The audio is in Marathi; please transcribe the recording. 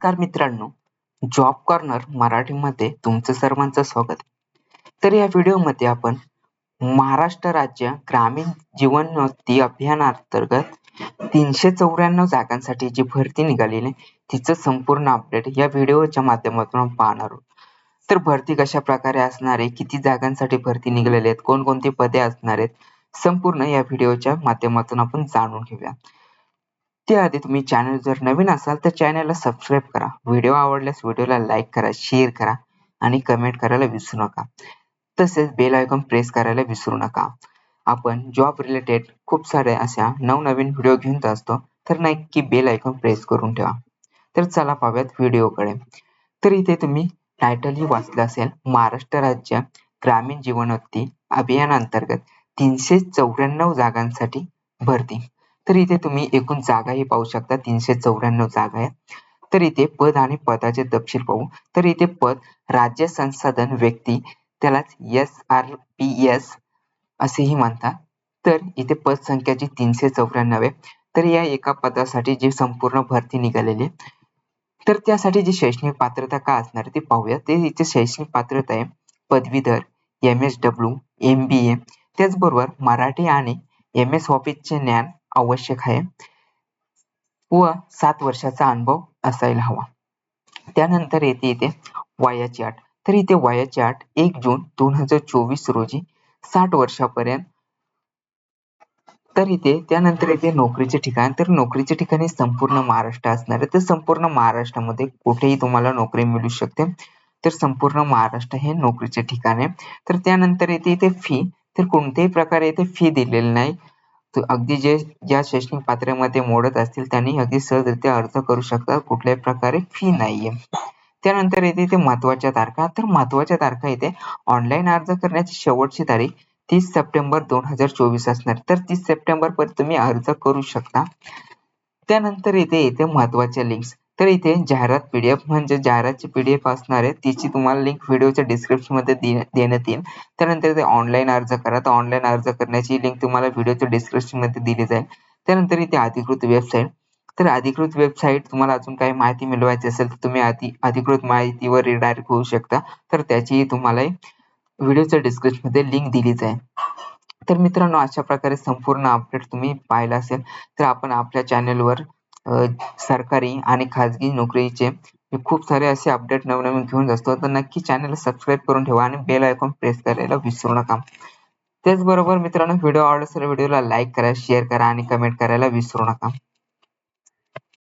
नमस्कार मित्रांनो. जॉब कॉर्नर मराठीमध्ये तुमचं सर्वांचं स्वागत. तर या व्हिडिओमध्ये आपण महाराष्ट्र राज्य ग्रामीण जीवनोन्नती अभियानांतर्गत तीनशे चौऱ्याण्णव जागांसाठी जी भरती निघालेली आहे तिचं संपूर्ण अपडेट या व्हिडिओच्या माध्यमातून पाहणार आहोत. तर भरती कशा प्रकारे असणार आहे किती जागांसाठी भरती निघालेली आहेत कोणकोणती पदे असणार आहेत संपूर्ण या व्हिडिओच्या माध्यमातून आपण जाणून घेऊया. त्याआधी तुम्ही चॅनल जर नवीन असाल तर चॅनलला सबस्क्राईब करा. व्हिडिओ आवडल्यास व्हिडिओला लाईक करा शेअर करा आणि कमेंट करायला विसरू नका. तसेच बेल आयकॉन प्रेस करायला विसरू नका. आपण जॉब रिलेटेड खूप साऱ्या अशा नवनवीन व्हिडिओ घेऊन असतो तर नक्की बेल आयकॉन प्रेस करून ठेवा. तर चला पाहूयात व्हिडिओकडे तर इथे तुम्ही टायटलही वाचलं असेल महाराष्ट्र राज्य ग्रामीण जीवनोत्ती अभियानांतर्गत तीनशे चौऱ्याण्णव जागांसाठी भरती. तर इथे तुम्ही एकूण जागाही पाहू शकता तीनशे चौऱ्याण्णव जागा आहे तर इथे पद आणि पदाचे तपशील पाहू. तर इथे पद राज्य संसाधन व्यक्ती त्यालाच एस आर पी एस असेही म्हणतात. तर इथे पद संख्या जी तीनशे चौऱ्याण्णव आहे. तर या एका पदासाठी जी संपूर्ण भरती निघालेली आहे तर त्यासाठी जी शैक्षणिक पात्रता का असणार ती पाहूया. ते इथे शैक्षणिक पात्रता आहे. पदवीधर M S W M B A त्याचबरोबर मराठी आणि एम एस ऑफिसचे ज्ञान आवश्यक आहे. व सात वर्षाचा अनुभव असायला हवा. त्यानंतर येते इथे वयाची अट तर इथे वयाची अट एक जून दोन हजार चोवीस रोजी साठ वर्षापर्यंत. तर इथे त्यानंतर येते नोकरीचे ठिकाण. तर नोकरीचे ठिकाणी संपूर्ण महाराष्ट्र असणार आहे. तर संपूर्ण महाराष्ट्रामध्ये कुठेही तुम्हाला नोकरी मिळू शकते. तर संपूर्ण महाराष्ट्र हे नोकरीचे ठिकाण आहे. तर त्यानंतर येते इथे फी तर कोणत्याही प्रकारे इथे फी दिलेली नाही. अगदी जे ज्या शैक्षणिक पात्रामध्ये मोडत असतील त्यांनी अगदी सहजरित्या अर्ज करू शकतात कुठल्याही प्रकारे फी नाहीये. त्यानंतर येते ते महत्त्वाच्या तारखा. तर महत्त्वाच्या तारखा येते ऑनलाईन अर्ज करण्याची शेवटची तारीख तीस सप्टेंबर दोन हजार चोवीस असणार. तर तीस सप्टेंबर पर्यंत तुम्ही अर्ज करू शकता. त्यानंतर इथे येते महत्त्वाच्या लिंक्स तर इथे जाहिरात पीडीएफ म्हणजे जाहिरातची पीडीएफ असणार आहे तिची तुम्हाला लिंक व्हिडिओच्या डिस्क्रिप्शनमध्ये देण्यात येईल. त्यानंतर इथे ऑनलाईन अर्ज करा. तर ऑनलाईन अर्ज करण्याची लिंक तुम्हाला व्हिडिओच्या डिस्क्रिप्शनमध्ये दिली जाईल. त्यानंतर इथे अधिकृत वेबसाईट तर अधिकृत वेबसाईट तुम्हाला अजून काही माहिती मिळवायची असेल तर तुम्ही आधी अधिकृत माहितीवर रिडायरेक्ट होऊ शकता. तर त्याची तुम्हाला व्हिडिओच्या डिस्क्रिप्शनमध्ये लिंक दिली जाईल. तर मित्रांनो अशा प्रकारे संपूर्ण अपडेट तुम्ही पाहिला असेल तर आपण आपल्या चॅनेलवर सरकारी आणि खाजगी नोकरीचे खूप सारे असे अपडेट नवनवीन घेऊन असतो तर नक्की चॅनल सबस्क्राईब करून ठेवा आणि बेल आयकॉन प्रेस करायला विसरू नका. त्याचबरोबर मित्रांनो व्हिडिओ आवडला तर व्हिडिओला लाईक करा शेअर करा आणि कमेंट करायला विसरू नका.